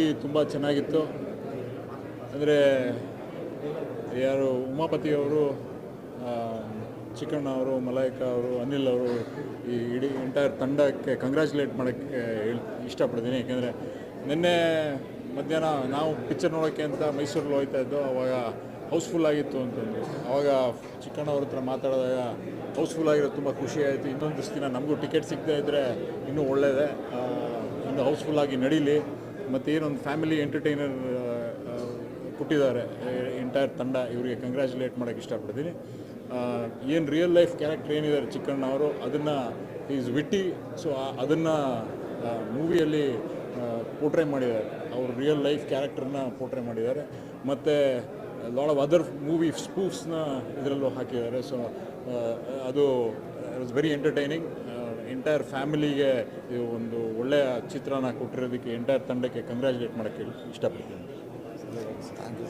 Movie ತುಂಬ ಚೆನ್ನಾಗಿತ್ತು. ಅಂದರೆ ಯಾರು ಉಮಾಪತಿಯವರು ಚಿಕ್ಕಣ್ಣ ಅವರು ಮಲಾಯಿಕಾ ಅವರು, ಅನಿಲ್ ಅವರು ಈ ಇಡೀ ಎಂಟೈರ್ ತಂಡಕ್ಕೆ ಕಂಗ್ರ್ಯಾಚುಲೇಟ್ ಮಾಡೋಕ್ಕೆ ಇಷ್ಟಪಡ್ತೀನಿ. ಯಾಕೆಂದರೆ ನಿನ್ನೆ ಮಧ್ಯಾಹ್ನ ನಾವು ಪಿಕ್ಚರ್ ನೋಡೋಕ್ಕೆ ಅಂತ ಮೈಸೂರಲ್ಲಿ ಹೋಗ್ತಾ ಇದ್ದೋ, ಅವಾಗ ಹೌಸ್ಫುಲ್ ಆಗಿತ್ತು ಅಂತಂದು ಅವಾಗ ಚಿಕ್ಕಣ್ಣ ಅವ್ರ ಹತ್ರ ಮಾತಾಡಿದಾಗ ಹೌಸ್ಫುಲ್ ಆಗಿರೋದು ತುಂಬ ಖುಷಿ ಆಯಿತು. ಇನ್ನೊಂದು ದಿನ ನಮಗೂ ಟಿಕೆಟ್ ಸಿಗ್ತಾ ಇದ್ದರೆ ಇನ್ನೂ ಒಳ್ಳೆಯದೇ ಇನ್ನು ಹೌಸ್ಫುಲ್ ಆಗಿ ನಡೀಲಿ. ಮತ್ತು ಏನೊಂದು ಫ್ಯಾಮಿಲಿ ಎಂಟರ್ಟೈನರ್ ಕೊಟ್ಟಿದ್ದಾರೆ ಎಂಟೈರ್ ತಂಡ ಇವರಿಗೆ ಕಂಗ್ರ್ಯಾಚುಲೇಟ್ ಮಾಡೋಕ್ಕೆ ಇಷ್ಟಪಡ್ತೀನಿ. ಏನು ರಿಯಲ್ ಲೈಫ್ ಕ್ಯಾರೆಕ್ಟರ್ ಏನಿದ್ದಾರೆ ಚಿಕ್ಕಣ್ಣ ಅವರು, ಅದನ್ನು ಈಸ್ ವಿಟ್ಟಿ ಸೊ ಅದನ್ನು ಮೂವಿಯಲ್ಲಿ ಪೋಟ್ರೆ ಮಾಡಿದ್ದಾರೆ. ಅವರು ರಿಯಲ್ ಲೈಫ್ ಕ್ಯಾರೆಕ್ಟರ್ನ ಪೋಟ್ರೆ ಮಾಡಿದ್ದಾರೆ. ಮತ್ತು ಲಾಡ್ ಆಫ್ ಅದರ್ ಮೂವಿ ಸ್ಪೂಫ್ಸ್ನ ಇದರಲ್ಲೂ ಹಾಕಿದ್ದಾರೆ. ಸೊ ಅದು ವಾಸ್ ವೆರಿ ಎಂಟರ್ಟೈನಿಂಗ್ ಎಂಟೈರ್ ಫ್ಯಾಮಿಲಿಗೆ ಇದು ಒಂದು ಒಳ್ಳೆಯ ಚಿತ್ರನ ಕೊಟ್ಟಿರೋದಕ್ಕೆ ಎಂಟೈರ್ ತಂಡಕ್ಕೆ ಕಂಗ್ರ್ಯಾಚುಲೇಟ್ ಮಾಡೋಕ್ಕೆ ಇಷ್ಟಪಡ್ತೀನಿ. Thank you